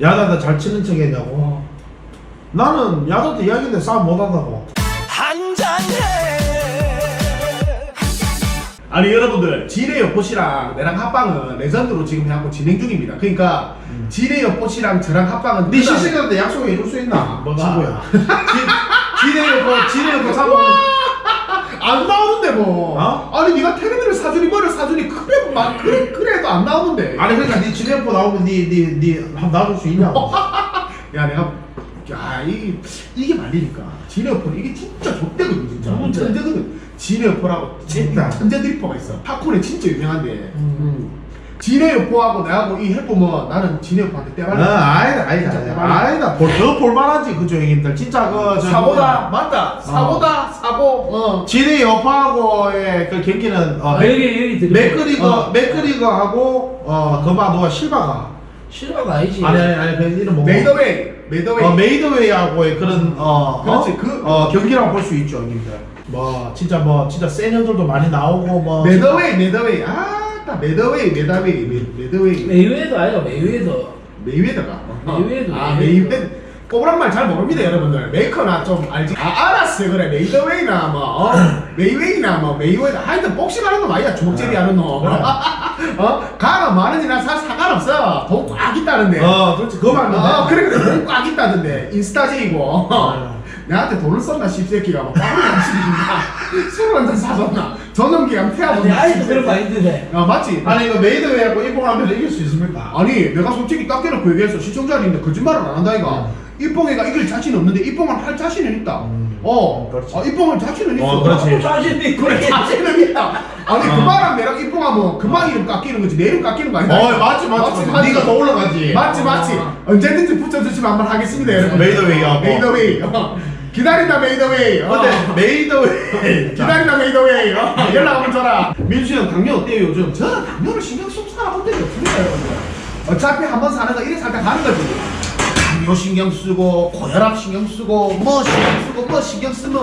야다한테 잘 치는 척 했냐고. 나는 야다한테 이야기인데 싸움 못 한다고. 아니 여러분들 지뢰 여포씨랑 내랑 합방은 레전드로 지금 해갖고 진행 중입니다. 그러니까 지뢰 여포씨랑 저랑 합방은 네 끝나네. 시시한테 약속해 줄 수 있나? 뭐가? 친구야. 지- 지뢰 여포 지뢰 여포 사고 안 나오는데 뭐. 어? 아니 네가 텔레비를 사주니 뭐를 사주니 그래 막 그래 그래도 안 나오는데. 아니 그러니까 네 진행포 나오면 네네네 한번 놔줄 수 있냐고. 야 내가 야 이게 이게 말리니까 지뢰 여포는 이게 진짜 좆대거든 진짜. 너무 천재거든. 지뢰 여포라고 진짜 천재 드리퍼가 있어. 팝콘에 진짜 유명한데. 음. 진해 여포하고 내하고 이 해보면 나는 진해 여포한테 아, 떼발려 아니다, 아니다, 아니다. 아니다. 볼- 더 볼만하지, 그쪽 형님들. 진짜 그, 저 사고다 맞다 사고다 사고 어 지리 여파하고의 그 경기는, 어, 아, 여기 여기 드리 맥그리거, 어. 맥그리거하고, 어, 그봐, 누가 실바가. 실화가 아니지. 아니, 아니, 아니, 그 이름 뭐. 메이더웨이 메이더웨이 어, 메이드웨이하고의 그런, 어, 그렇지, 어? 그- 어, 경기라고 볼 수 있죠, 형님들. 뭐, 진짜 뭐, 진짜 센 형들도 많이 나오고, 뭐. 메이더웨이 메이더웨이 아 딱 메이더웨이 메이더웨이 메- 메이더웨이. 메이웨더 아니야 메이웨더. 메이웨더가. 메이웨더, 아 메이웨더. 메이웨더 꼬부란 말 잘 모릅니다 여러분들. 메이커나 좀 알지? 아 알았어 그래 메이더웨이나 뭐 어? 메이웨이나 뭐 메이웨더 하여튼 복싱하는 놈 아니야 주먹제비 하는 놈. 그래. 어? 가가 많은지 난 사실 상관없어. 돈꽉 있다는데. 어, 그렇지. 그거 맞는데. 아 그래 그래. 돈꽉 있다던데. 인스타제이고. 어. 내한테 돈을 썼나 씹새끼가. 막 빵을 안 시키니까 술 한잔 사줬나 전원기랑 태워줬나 근데 아직도 그런 거 아닌데. 아 맞지? 아니, 이거 메이드웨이하고 이봉하면 이길 수 있습니까? 아니 내가 솔직히 딱 대놓고 얘기해서 시청자인데 거짓말을 안 한다 이가 이뽕이가 이길 자신 없는데 이뽕은 할 자신은 있다 음. 어 그렇지. 아, 이뽕은 자신은 있어 어, 그렇지. 자신이 그래 자신은 있다 아니 어. 그만랑 내랑 이뽕하면 그만 이름 깎이는 거지 내 이름 깎이는 거 아니다 어, 맞지, 맞지, 맞지. 네가 더 올라가지. 맞지 맞지 아. 언제든지 붙여주시면 한번 하겠습니다 여러분 메이더웨이 하고. 메이더웨이 어. 기다린다 메이더웨이 어. 근데 메이드웨이. 기다린다 메이더웨이 어. 연락 한번 줘라 민수 형 당뇨 어때요 요즘? 저는 당뇨를 신경 쓰고 살아본 적이 없습니다 여러분들 어차피 한 번 사는 거 이래 살다 가는 거지 당뇨 신경 쓰고 고혈압 신경 쓰고 뭐 신경 쓰고 뭐 신경 쓰면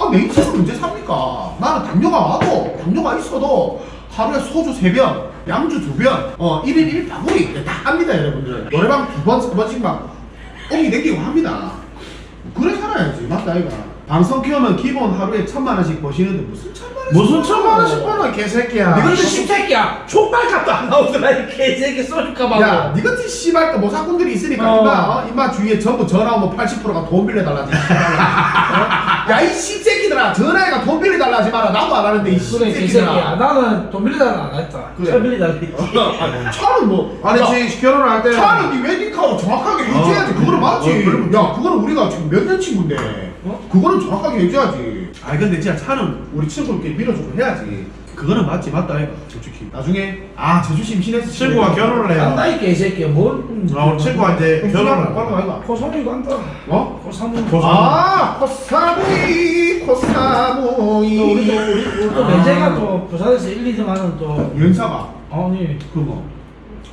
아 메이트는 언제 삽니까? 나는 당뇨가 와도 당뇨가 있어도 하루에 소주 3병 양주 2병 어 1인 1바구니 다 합니다 여러분들 노래방 두 번, 세 번씩 막 옹이 댕기고 합니다 그래 살아야지 맞다 이가 방송 키우면 기본 하루에 천만 원씩 버시는데 무슨 천만 원씩 무슨 천만 원씩 버는 개새끼야. 네가 이 새끼야 족발 값도 안 나오더라 이 개새끼 소주값 야. 니 같은 씨발 그 모사꾼들이 있으니까 어. 임마, 어? 임마 주위에 전부 전화 오면 80%가 돈 빌려달라지. 어? 야, 이 씨새끼들아, 전화해가 돈 빌려달라 지 마라. 나도 안 하는데, 이 그래 개새끼야. 씨새끼들아. 나는 돈 빌리다는 안 했다. 그래. 철 빌리다 했지. 차는 뭐, 아니, 야, 지금 결혼을 할 때. 차는 니 웨딩카로 정확하게 해줘야지. 어. 그거는 맞지. 어, 그럼 야, 그거는 우리가 지금 몇 년 친구인데. 어? 그거는 정확하게 해줘야지. 아니, 근데 진짜 차는 우리 친구들끼리 밀어주고 해야지. 그거는 맞지, 맞다, 이거. 솔직히. 나중에, 아, 제주시 임신해서 친구가 결혼을 해요. 간다 이 개새끼야 뭘. 아, 우리 친구가 이제 결혼을. 빨리 가, 고삼이 간다. 어? 고삼. 아, 코사무이, 코사 무이. 또 우리도 우리 우리도 아. 매제가 또 부산에서 1, 2등 하는 또 연사가, 아니 그 뭐.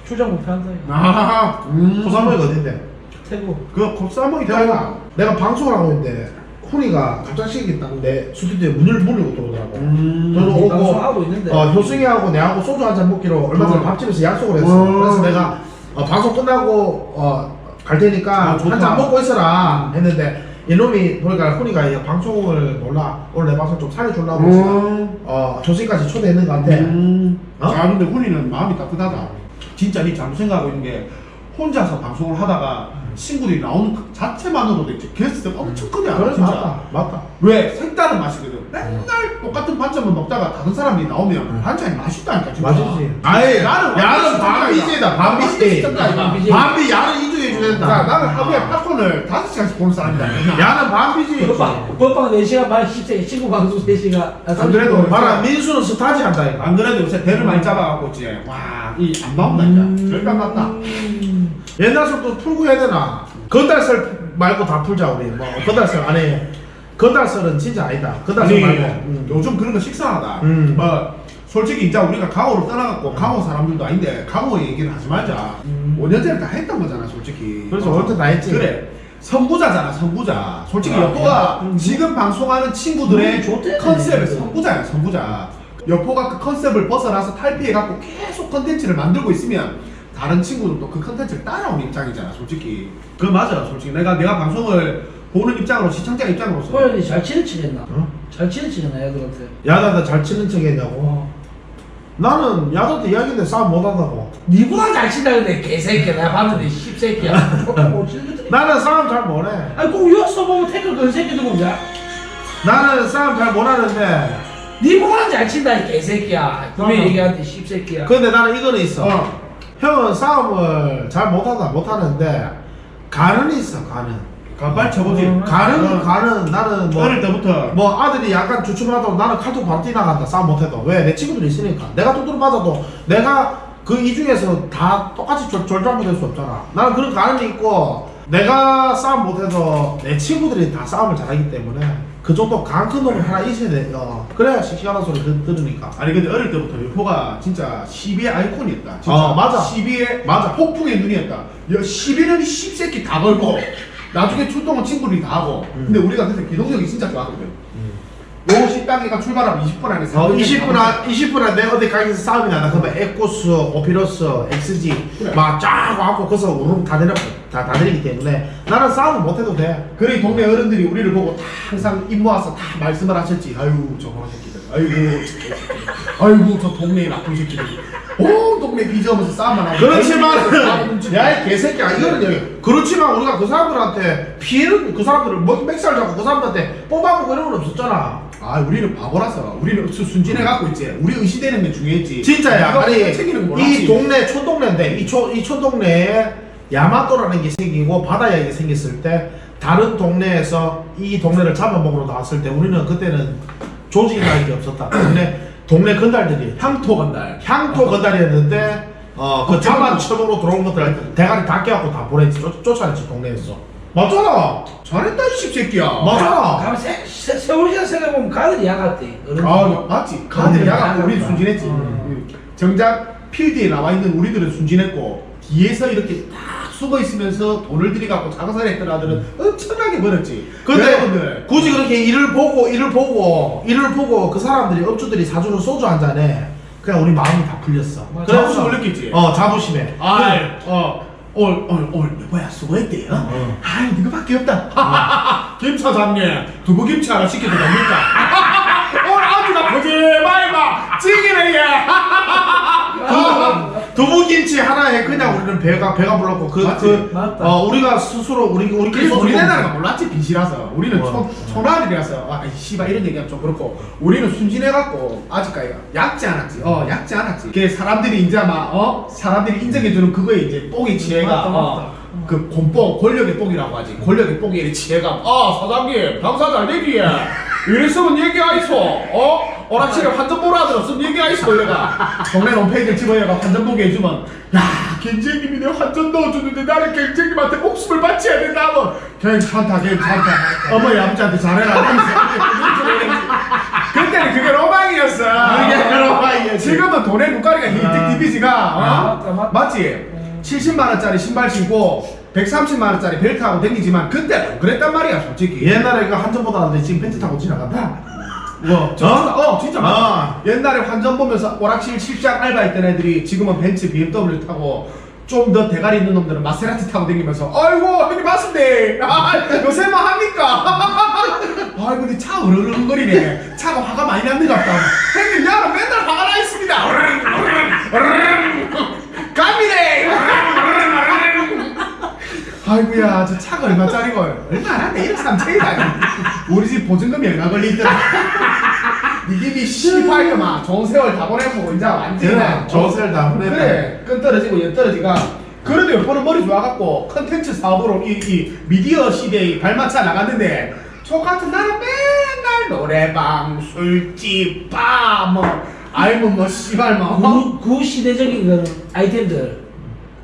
출장 목표한다. 이거. 아, 음. 고삼모이가 어딘데? 태국. 그 코사무이 태어나. 내가 방송을 하고 있는데, 훈이가 갑자기 딱내 스튜디오에 문을 물리고 들어오더라고. 음. 저는 오고, 방송하고 있는데. 어, 효승이하고 내하고 소주 한 잔 먹기로 얼마 전에 어. 밥집에서 약속을 했어. 어. 그래서 내가 어, 방송 끝나고 어, 갈 테니까 아, 좋다. 한 잔 먹고 있어라 했는데 이놈이 보니까 훈이가 이 방송을 몰라 오늘 내 방송 좀 살려주려고 음. 어, 조승까지 초대했는 것 같아. 음. 어? 아, 근데 훈이는 마음이 따뜻하다. 진짜 니 잘못 생각하고 있는 게, 혼자서 방송을 하다가 친구들이 나오는 그 자체만으로도 이제 게스트가 엄청 크냐, 그래 진짜. 맞다 맞다. 왜? 색다른 맛이거든. 맨날 똑같은 반찬만 먹다가 다른 사람이 나오면 음. 반찬이 맛있다니까, 진짜. 맛있지. 아예 나는 야는 이거. 반비제. 반비 야는 자, 주된다. 나는 하루에 팝콘을 다섯 시간씩 보는 사람이다. 야는 반비지. 법방 법방 4시간 반 10세 친구 방송 3시간. 아, 안 그래도 봐라 민수는 스타지 한다. 안 그래도 요새 배를 많이 잡아갖고 있지. 와, 이안 나온다, 이제. 절대 안 났다. 음. 옛날 술도 풀고 해야 되나? 건달설 말고 다 풀자 우리. 뭐 건달설 안에 건달설은 진짜 아니다. 건달설 아니, 말고. 음. 요즘 그런 거 식상하다. 음. 뭐, 솔직히 이제 우리가 강호로 떠나갖고 강호 사람들도 아닌데 강호 얘기는 하지 말자. 5년 전에 다 했던 거잖아, 솔직히. 그렇죠. 어. 어쨌든 다 했지. 그래. 선구자잖아, 선구자. 솔직히 아, 여포가 음. 지금 방송하는 친구들의 음. 컨셉의 선구자야, 선구자. 여포가 그 컨셉을 벗어나서 탈피해갖고 계속 컨텐츠를 만들고 있으면 다른 친구들도 그 컨텐츠를 따라오는 입장이잖아 솔직히 그 맞아 솔직히 내가 내가 방송을 보는 입장으로 시청자 입장으로서 호연이 잘 치는 척했나? 어? 잘 치는 척했나 애들한테 야자한테 잘 치는 척 했냐고 어. 나는 야자한테 이야기인데 싸움 못한다고. 니보다 잘 친다 근데 개새끼야. 내가 봤는데 씹새끼야. 못 치는 것들이 나는 싸움 잘 못해. 아니 꼭 여기서 보면 태클 건 새끼들 보자 나는 싸움 잘 못하는데. 니보다 잘 친다 이 개새끼야. 분명히 어. 얘기하는데 씹새끼야. 근데 나는 이거는 있어. 어. 형은 싸움을 잘 못하다 못하는데 가는 있어 가는 가빨 쳐보지. 어. 가는 어. 가는. 나는 뭐 어릴 때부터. 뭐 아들이 약간 주춤하다고 나는 칼도 바로 뛰나간다. 싸움 못해도. 왜? 내 친구들이 있으니까. 내가 두드려 맞아도 내가 그 이 중에서 다 똑같이 졸, 졸잘못될 수 없잖아. 나는 그런 가능이 있고 내가 싸움 못해도 내 친구들이 다 싸움을 잘하기 때문에 그 정도 강큰 놈이 하나 있어야 돼 어. 그래야 시원한 소리 들, 들으니까. 아니 근데 어릴 때부터 유포가 진짜 시비의 아이콘이었다. 진짜. 어, 맞아. 시비의 맞아. 폭풍의 눈이었다. 야 시비는 이 씹새끼 다 걸고 나중에 출동은 친구들이 다 하고 음. 근데 우리가 그때 기동력이 진짜 좋았거든 요 식당이가 출발하면 20분 안에 어, 20분 안, 20분 안에 내가 어디 가게에서 싸움이 나다 그러면 에코스, 오피러스, 엑스지 그래. 막쫙 와갖고 거기서 우르르 다 내려 다, 다 내리기 때문에 나는 싸움을 못해도 돼 그래 이 동네 어른들이 우리를 보고 다 항상 입 모아서 다 말씀을 하셨지 아유 저거 새끼들 아이고 저 새끼들 아이고 저 동네에 나쁜 새끼들 온 동네 비저하면서 싸움만 하고 그렇지만 야이 개새끼야. 이거는 여기 그렇지만 우리가 그 사람들한테 피해를 그 사람들을 뭐 맥살 잡고 그 사람들한테 뽑아보고 이런 건 없었잖아. 아 우리는 바보라서. 우리는 수- 순진해 갖고 있지. 우리 의시되는 게 중요했지. 진짜야. 아니 챙기는 거 이 동네 촌동네인데 이촌이 촌동네에 야마토라는 게 생기고 바다야가 생겼을 때 다른 동네에서 이 동네를 잡아먹으러 나왔을 때 우리는 그때는 조직이라는 게 없었다. 때문에 동네 건달들이 향토 건달 향토 건달이었는데 어, 그 자만 처먹으로 들어온 것들 대가리 다 깨갖고 다 보냈지 쫓, 쫓아냈지 동네에서 맞잖아 잘했다 이 씹새끼야 맞잖아 가면 세, 세, 세월이가 생각해보면 가들이 야갔대. 아 맞지 가들이 야가 우리. 순진했지 음. 음. 정작 필드에 나와 있는 우리들은 순진했고 뒤에서 이렇게 딱 숨어 있으면서 돈을 들이갖고 장사를 했던 아들은 엄청나게 벌었지 근데 여러분들 굳이 그렇게 일을 보고 일을 보고 일을 보고 그 사람들이 업주들이 사주는 소주 한 잔에 그냥 우리 마음이 다 풀렸어. 맞아. 그래서- 느꼈지? 어 자부심에. 아이 어 오늘 오늘 오늘 뭐야 수고했대 어? 어. 아이 너밖에 없다 김 사장님 두부김치 하나 시켜도 됩니까 오늘 아주가 거짓말 마 찌기네 얘 두부, 두부김치 하나에 그냥 우리는 배가 배가 불렀고 그 맞지? 그 맞다. 어 우리가 스스로 우리 우리끼리 우리네나라가 먹고 몰랐지 빚이라서 우리는 어. 촌, 촌아들이라서 아 씨발 이런 얘기하면 좀 그렇고 우리는 순진해갖고 아직까지 약지 않았지 어 약지 않았지 그 사람들이 이제 막어 사람들이 인정해주는 그거에 이제 뽕이 취해가 맞다, 맞다. 어, 그 곰뽕 권력의 뽕이라고 하지 권력의 뽕이 취해가 아 사장님 장사 잘 되기에 이랬으면 얘기하이소 어? 오락실에 환전 보라 들었으면 얘기하이소 내가 동네 홈페이지를 집어내가 환전 보게 해주면 야 경쟁님이 내 환전 넣어주는데 나는 경쟁님한테 목숨을 바쳐야 된다 하면 괜찮다 괜찮다 어머니 아버지한테 잘해라 그때는 그게 로망이었어 그게 로망이었지. 지금은 돈의 눈가리가 힐뜩 아. 디비지가 어? 맞다. 맞지? 70만 원짜리 신발 신고 130만 원짜리 벨트 하고 다니지만 그때는 그랬단 말이야 솔직히 옛날에 그 한전보다 하는데 지금 벤츠 타고 지나간다. 뭐, 저, 어? 진짜 맞아. 아. 옛날에 환전 보면서 오락실 실장 알바했던 애들이 지금은 벤츠 BMW 타고 좀 더 대가리 있는 놈들은 마세라티 타고 다니면서 아이고 형님 맞습니다. 아, 요새 뭐 합니까? 아이고 근데 차 으르렁거리네. 차가 화가 많이 났는 것 같다 형님 야는 맨날 화가 나 있습니다. 갑니다. 아이고야 저 차가 얼마짜리고 얼마나 내 1억 3천이다 우리 집 보증금이 얼마 걸리더라 니 집이 18그만 좋은 세월 다 보내고 이제 완전히 그래, 조세를 다 보냈다. 그래 끈 떨어지고 연 떨어지가. 그래도 옆으로 머리 좋아갖고 컨텐츠 사업으로 이, 이 미디어 시대에 발맞춰 나갔는데 저 같은 나는 맨날 노래방 술집 바뭐 알면 뭐 씨발 뭐. 그, 그 시대적인 그런 아이템들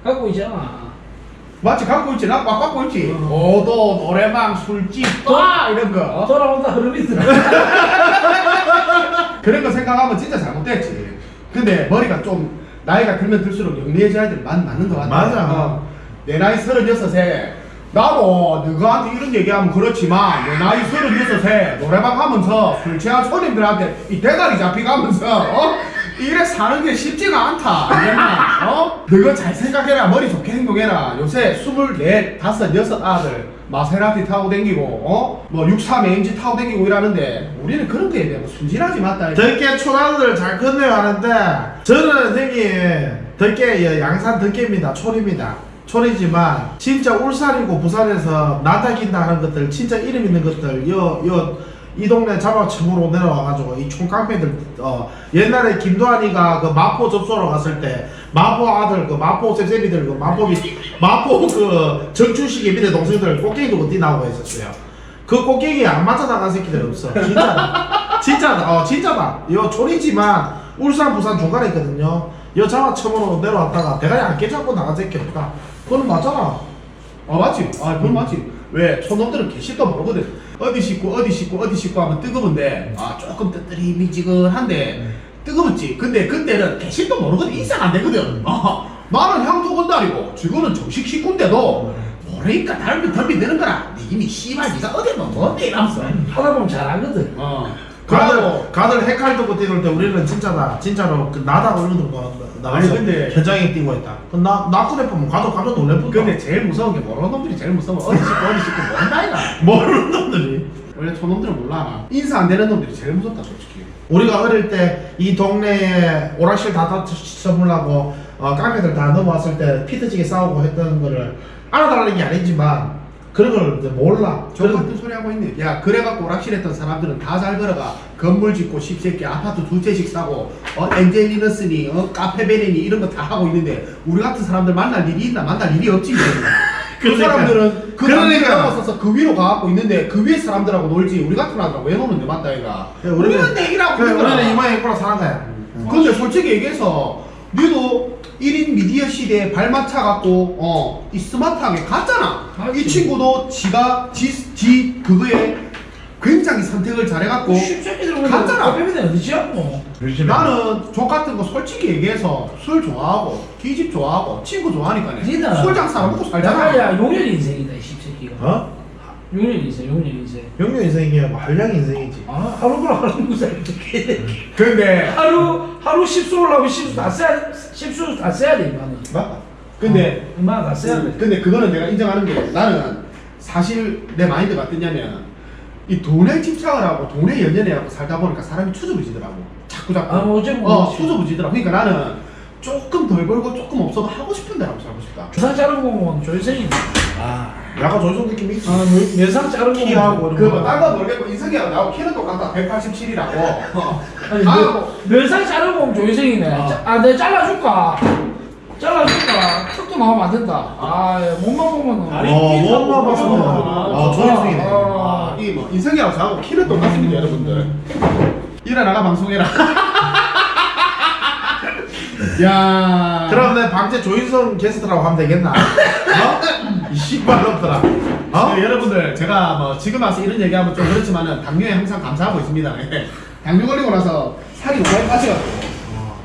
갖고 있잖아? 맞지 갖고 있지 나막 갖고 있지. 어. 오도 노래방 술집 바 이런 거. 돌아온다 흐름이더라 그런 거 생각하면 진짜 잘못됐지. 근데 머리가 좀 나이가 들면 들수록 영리해져야 될 맞, 맞는 거 같아. 맞아. 어. 내 나이 36에 나도 너한테 이런 얘기하면 그렇지만 내 나이 36에 노래방 하면서 술 취한 손님들한테 이 대가리 잡히가면서 어? 이래 사는 게 쉽지가 않다. 알겠나? 어? 너가 잘 생각해라. 머리 좋게 행동해라. 요새 24, 5, 6 아들 마세라티 타고 댕기고 어? 뭐 63 AMG 타고 댕기고 이러는데 우리는 그런 거에 대해 뭐 순진하지 맞다. 덕계 초단을 잘 건네요 하는데 저는 형님 덕계 예, 양산 덕계입니다 촌입니다 촌이지만 진짜 울산이고 부산에서 나다긴다 하는 것들 진짜 이름 있는 것들 여 이 동네 잡아치으로 내려와가지고 이 촌깡패들 어 옛날에 김도환이가 그 마포 접수하러 갔을 때 마포 아들 그 마포 쌤쌤이들 그 마포 미- 마포 그 정춘식의 밑에 동생들 꽃게기 들고 뛰나오고 했었어요? 그 꽃게기 안 맞아 나간 새끼들 없어. 진짜 진짜다 어 진짜다. 요 촌이지만 울산 부산 중간에 있거든요. 요 자화첨으로 내려왔다가 대가리 안 깨잡고 나간 새끼 없다. 그건 맞잖아. 아 맞지? 아 그건 맞지. 왜? 촌놈들은 개씨도 모르거든. 어디 씻고 어디 씻고 어디 씻고 하면 뜨거운데 아 조금 뜨뜨리 미지근한데 뜨거웠지. 근데 그때는 개씨도 모르거든. 인상 안 되거든. 어, 나는 향토 건달이고 지금은 정식 식구인데도 모르니까 닮비 덤비 되는 거라. 니 이미 씨발 니가 어디 뭐 뭔데 이러면서. 하다 보면 잘하거든. 어. 가들 가들 헷갈리고 뛰놀 때 우리는 진짜다 진짜로 그 나다 그러는 거 나가서 아니, 근데- 현장에 뛰고 있다 그나 나그래 보면 가족 가족 놀래뿐 근데 제일 무서운 게 모르는 놈들이 제일 무서워. 어디 씻고 어디 씻고 모른다 이가. 모르는 놈들이 원래 촌놈들은 몰라. 인사 안 되는 놈들이 제일 무섭다 솔직히. 우리가 어릴 때 이 동네에 오락실 다 다쳐보려고 어, 깡패들 다 넘어왔을 때 피트지게 싸우고 했던 거를 알아달라는 게 아니지만 그런 걸 이제 몰라 저 같은 소리 하고 있네. 야, 그래갖고 오락실 했던 사람들은 다 잘 걸어가. 건물 짓고 십새끼 아파트 두 채씩 사고, 어, 엔젤 리너스니, 어, 카페베레니 이런 거 다 하고 있는데, 우리 같은 사람들 만날 일이 있나? 만날 일이 없지. 그 그러니까. 사람들은 그 그러니까. 그러니까 넘어서서 그 위로 가갖고 있는데, 그 위에 사람들하고 놀지. 우리 같은 아들하고 왜 노는데, 맞다, 얘가. 그래, 우리는 내일하고 그래. 우리는 이마에 입고라 사는 거야 근데 솔직히 얘기해서 니도 1인 미디어 시대에 발맞춰 갖고 어, 이 스마트하게 갔잖아. 이 친구도 지가 지, 지 그거에 굉장히 선택을 잘해 갖고 갔잖아. 어디 지었노? 나는 족 같은 거 솔직히 얘기해서 술 좋아하고 기집 좋아하고 친구 좋아하니까 니는 술 장사 안 먹고 살잖아. 야 용렬 인생이다 이 십새끼가. 어? 용렬 인생, 용렬 인생. 영유 인생이야 뭐 한량 인생이지 아 하루가 하루 무살 이렇게. 근데 하루 하루 십수를 하고 십수 다 써야 십수 다 써야 돼 이만은. 맞다. 근데 이만 다 써야 돼. 근데 그거는 내가 인정하는 게 나는 사실 내 마인드가 어떠냐면 이 돈에 집착을 하고 돈에 연연해 갖고 살다 보니까 사람이 추저부지더라고 자꾸 자꾸 아, 뭐 어째 뭐어 그렇지. 추저부지더라고 그러니까 나는 조금 덜 벌고 조금 없어도 하고 싶은 대로 살고 싶다 조상 자른 거면 조인생이. 아 약간 조선 느낌이 있지 아 멸상 자른 거면. 키하고 이런 그뭐 딴거 모르겠고 인석이하고 나하고 키는 똑같다 187이라고 아니 아, 멸- 뭐. 멸상 자른 거면 조인생이네. 아. 자- 아 내가 잘라줄까? 잘라줄까? 턱도 나오면 안 된다. 아 몸만 보면. 아니, 어 아, 어, 조인승이네 아. 이 뭐 인석이하고 저하고 키는 똑같습니다 여러분들 일어나가 방송해라 야 그럼 내 방제 조인성 게스트라고 하면 되겠나? 어? 이 씨발 놈들아 어? 네, 여러분들 제가 뭐 지금 와서 이런 얘기하면 좀 그렇지만은 당뇨에 항상 감사하고 있습니다. 예. 당뇨 걸리고 나서 살이 오래 빠져가지고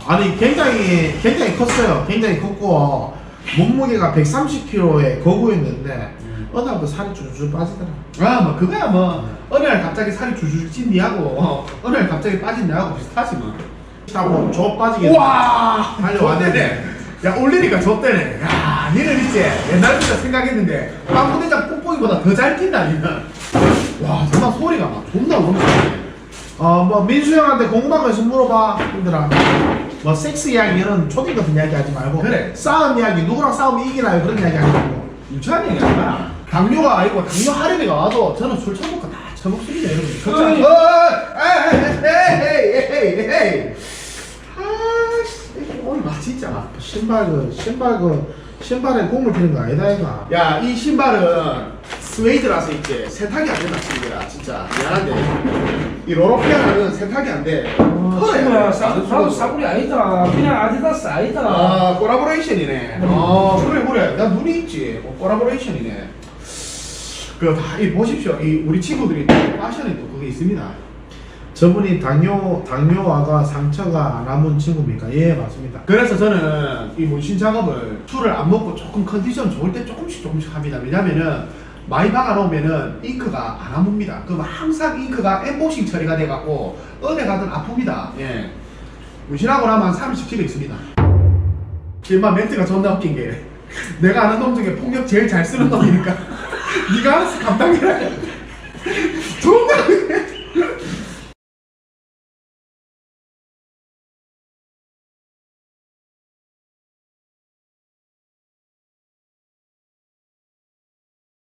아니 굉장히 굉장히 컸어요. 굉장히 컸고 몸무게가 130kg에 거구였는데 어느 날그 살이 줄줄 빠지더라. 아뭐 그거야 뭐 어느 날 갑자기 살이 줄줄 찐 니하고 어, 어느 날 갑자기 빠진 니하고 비슷하지 뭐. 하고 저 빠지게 와 달려왔네. 좆대네. 야 올리니까 좆대네. 야 니는 이제 옛날부터 생각했는데 빵부대장 뽁뽁이보다 더 잘 뛴다 니는. 와 정말 소리가 막 존나 오르네. 어뭐 민수 형한테 궁금한 거 있으면 물어봐 힘들어. 뭐 섹스 이야기 이런 초딩 같은 이야기 하지 말고 그래. 싸움 이야기 누구랑 싸우면 이기나요 그런 이야기 하지 말고 유치한 얘기 아니야. 당뇨가 아니고 당뇨 할애비가 와도 저는 술 처먹고 다 처먹습니다 여러분. 어이. 어, 에이, 에이, 에이, 에이, 에이. 진짜 막. 신발 그 신발 그 신발에 공을 들인 거 아니다 이가. 야, 이 신발은 스웨이드라서 이제 세탁이 안 된다 친구야. 진짜 미안한데 이 로로피아는 세탁이 안 돼. 친구야, 사- 안 나도. 사구리 아니다. 그냥 아디다스 아니다. 아, 코라보레이션이네. 아, 그래 그래. 나 눈이 있지. 어, 코라보레이션이네. 그 다 이 보십시오. 이 우리 친구들이 패션에 또 그게 있습니다. 저분이 당뇨 당뇨와가 상처가 안 남은 친구입니까? 예 맞습니다. 그래서 저는 이 문신 작업을 술을 안 먹고 조금 컨디션 좋을 때 조금씩 조금씩 합니다. 왜냐면은 많이 박아놓으면은 잉크가 안 아뭅니다. 그럼 항상 잉크가 엠보싱 처리가 돼갖고 어디 가든 아픕니다. 예. 문신하고 나면 한 30kg 있습니다. 길만 멘트가 존나 웃긴 게 내가 아는 놈 중에 폭력 제일 잘 쓰는 놈이니까 네가 알아서 감당해라.